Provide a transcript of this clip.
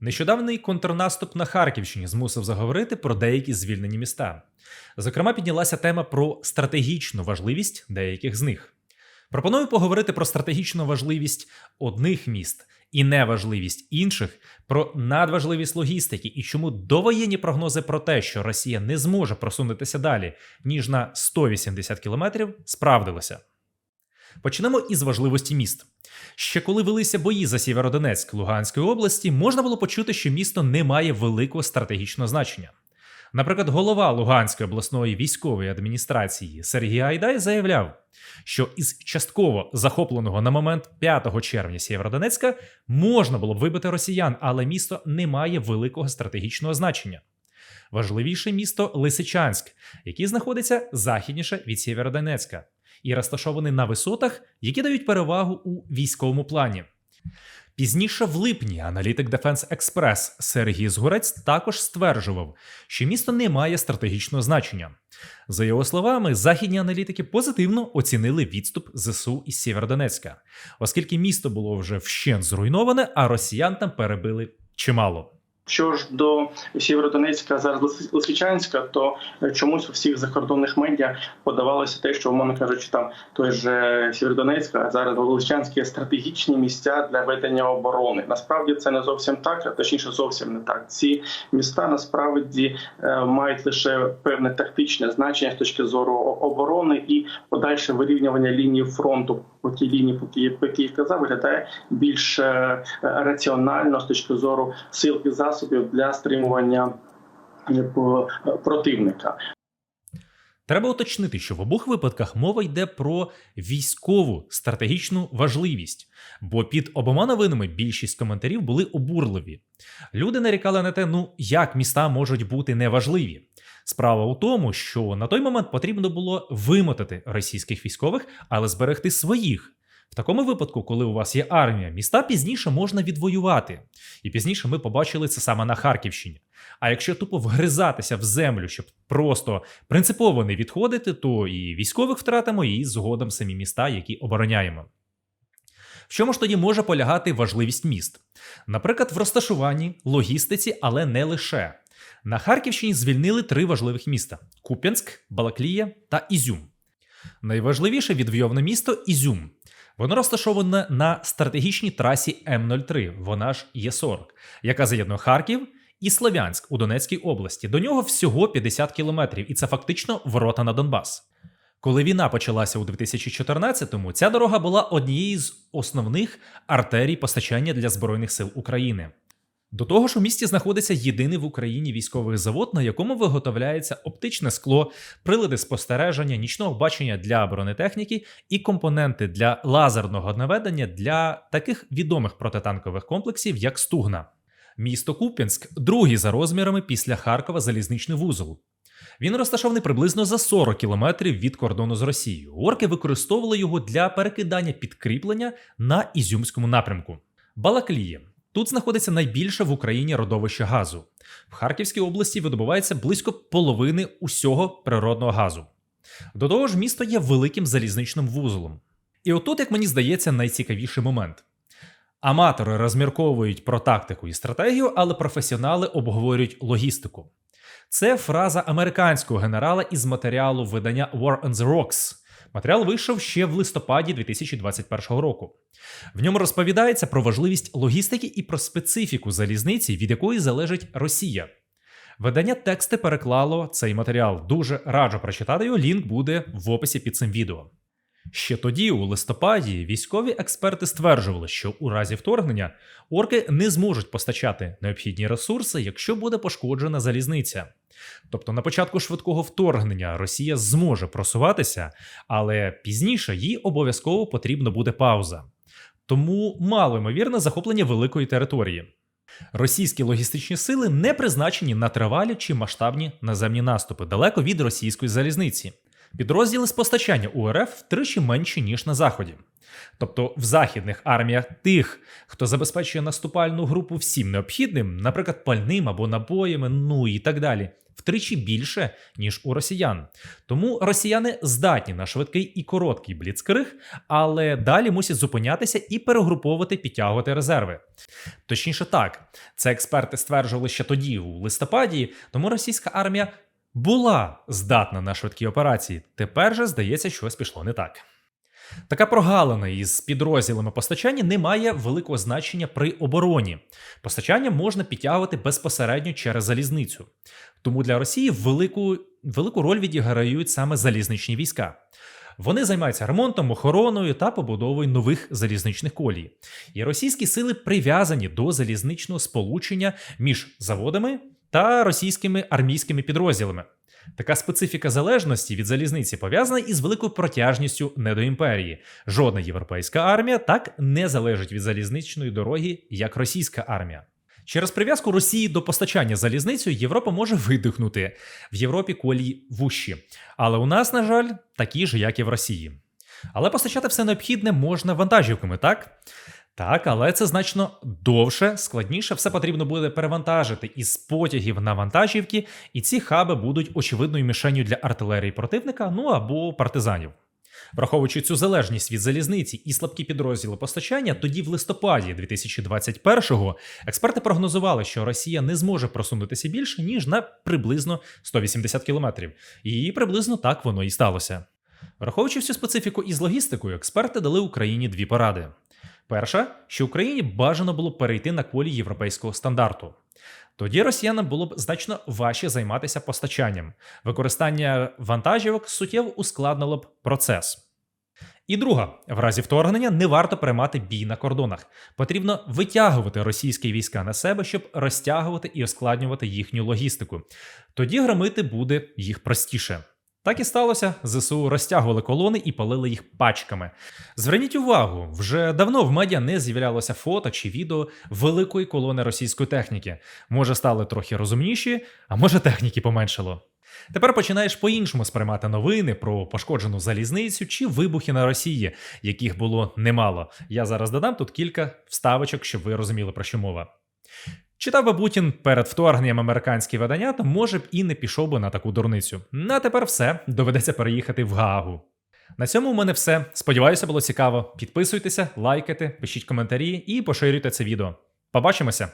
Нещодавний контрнаступ на Харківщині змусив заговорити про деякі звільнені міста. Зокрема, піднялася тема про стратегічну важливість деяких з них. Пропоную поговорити про стратегічну важливість одних міст і неважливість інших, про надважливість логістики і чому довоєнні прогнози про те, що Росія не зможе просунутися далі ніж на 180 кілометрів, справдилися. Почнемо із важливості міст. Ще коли велися бої за Сєвєродонецьк Луганської області, можна було почути, що місто не має великого стратегічного значення. Наприклад, голова Луганської обласної військової адміністрації Сергій Айдай заявляв, що із частково захопленого на момент 5 червня Сєвєродонецька можна було б вибити росіян, але місто не має великого стратегічного значення. Важливіше місто Лисичанськ, який знаходиться західніше від Сєвєродонецька і розташований на висотах, які дають перевагу у військовому плані. Пізніше в липні аналітик Defense Express Сергій Згурець також стверджував, що місто не має стратегічного значення. За його словами, західні аналітики позитивно оцінили відступ ЗСУ із Сєвєродонецька, оскільки місто було вже вщент зруйноване, а росіян там перебили чимало. Що ж до Сєвєродонецька, зараз Лис- Лисичанська, то е, чомусь у всіх закордонних медіа подавалося те, що, умовно кажучи, там той же Сєвєродонецька, а зараз Лисичанське стратегічні місця для ведення оборони. Насправді це не зовсім так, а точніше зовсім не так. Ці міста насправді е, мають лише певне тактичне значення з точки зору оборони і подальше вирівнювання лінії фронту по тій лінії, по якій- казав, виглядає більш е, раціонально з точки зору сил і засобів для стримування е, противника. Треба уточнити, що в обох випадках мова йде про військову стратегічну важливість, бо під обома новинами більшість коментарів були обурливі. Люди нарікали на те, ну як міста можуть бути неважливі. Справа у тому, що на той момент потрібно було вимотати російських військових, але зберегти своїх. В такому випадку, коли у вас є армія, міста пізніше можна відвоювати. І пізніше ми побачили це саме на Харківщині. А якщо тупо вгризатися в землю, щоб просто принципово не відходити, то і військових втратимо, і згодом самі міста, які обороняємо. В чому ж тоді може полягати важливість міст? Наприклад, в розташуванні, логістиці, але не лише. На Харківщині звільнили три важливих міста: Куп'янськ, Балаклія та Ізюм. Найважливіше відвойоване місто Ізюм. Воно розташоване на стратегічній трасі М03, вона ж Є40, яка з'єднує Харків і Слов'янськ у Донецькій області. До нього всього 50 кілометрів, і це фактично ворота на Донбас. Коли війна почалася у 2014-му, ця дорога була однією з основних артерій постачання для Збройних сил України. До того ж, у місті знаходиться єдиний в Україні військовий завод, на якому виготовляється оптичне скло, прилади спостереження, нічного бачення для бронетехніки і компоненти для лазерного наведення для таких відомих протитанкових комплексів, як Стугна. Місто Куп'янськ другий за розмірами після Харкова залізничний вузол. Він розташований приблизно за 40 кілометрів від кордону з Росією. Орки використовували його для перекидання підкріплення на Ізюмському напрямку. Балаклія. Тут знаходиться найбільше в Україні родовище газу. В Харківській області видобувається близько половини усього природного газу. До того ж, місто є великим залізничним вузолом. І отут, як мені здається, найцікавіший момент. Аматори розмірковують про тактику і стратегію, але професіонали обговорюють логістику. Це фраза американського генерала із матеріалу видання War on the Rocks. Матеріал вийшов ще в листопаді 2021 року. В ньому розповідається про важливість логістики і про специфіку залізниці, від якої залежить Росія. Видання тексти переклало цей матеріал. Дуже раджу прочитати його. Лінк буде в описі під цим відео. Ще тоді, у листопаді, військові експерти стверджували, що у разі вторгнення орки не зможуть постачати необхідні ресурси, якщо буде пошкоджена залізниця. Тобто на початку швидкого вторгнення Росія зможе просуватися, але пізніше їй обов'язково потрібна буде пауза. Тому мало ймовірне захоплення великої території. Російські логістичні сили не призначені на тривалі чи масштабні наземні наступи далеко від російської залізниці. Підрозділи з постачання УРФ втричі менші, ніж на Заході. Тобто в західних арміях тих, хто забезпечує наступальну групу всім необхідним, наприклад, пальним або набоями, ну і так далі, втричі більше, ніж у росіян. Тому росіяни здатні на швидкий і короткий бліцкриг, але далі мусять зупинятися і перегруповувати, підтягувати резерви. Точніше так, це експерти стверджували ще тоді, у листопаді, тому російська армія була здатна на швидкі операції. Тепер же, здається, щось пішло не так. Така прогалина із підрозділами постачання не має великого значення при обороні. Постачання можна підтягувати безпосередньо через залізницю. Тому для Росії велику, велику роль відіграють саме залізничні війська. Вони займаються ремонтом, охороною та побудовою нових залізничних колій. І російські сили прив'язані до залізничного сполучення між заводами та російськими армійськими підрозділами. Така специфіка залежності від залізниці пов'язана із великою протяжністю недоімперії. Жодна європейська армія так не залежить від залізничної дороги, як російська армія. Через прив'язку Росії до постачання залізницею Європа може видихнути в Європі колії вущі. Але у нас, на жаль, такі ж, як і в Росії. Але постачати все необхідне можна вантажівками, так? Так, але це значно довше, складніше. Все потрібно буде перевантажити із потягів на вантажівки, і ці хаби будуть очевидною мішенью для артилерії противника, ну або партизанів. Враховуючи цю залежність від залізниці і слабкі підрозділи постачання, тоді в листопаді 2021-го експерти прогнозували, що Росія не зможе просунутися більше ніж на приблизно 180 кілометрів. І приблизно так воно і сталося. Враховуючи всю специфіку із логістикою, експерти дали Україні дві поради. Перша, що Україні бажано було перейти на колі європейського стандарту. Тоді росіянам було б значно важче займатися постачанням. Використання вантажівок суттєво ускладнило б процес. І друга, в разі вторгнення не варто приймати бій на кордонах. Потрібно витягувати російські війська на себе, щоб розтягувати і ускладнювати їхню логістику. Тоді громити буде їх простіше. Так і сталося. ЗСУ розтягували колони і палили їх пачками. Зверніть увагу, вже давно в медіа не з'являлося фото чи відео великої колони російської техніки. Може, стали трохи розумніші, а може техніки поменшало. Тепер починаєш по-іншому сприймати новини про пошкоджену залізницю чи вибухи на Росії, яких було немало. Я зараз додам тут кілька вставочок, щоб ви розуміли, про що мова. Читав би Путін перед вторгненням американські видання, то може б і не пішов би на таку дурницю. На а тепер все, доведеться переїхати в Гаагу. На цьому у мене все. Сподіваюся, було цікаво. Підписуйтеся, лайкайте, пишіть коментарі і поширюйте це відео. Побачимося!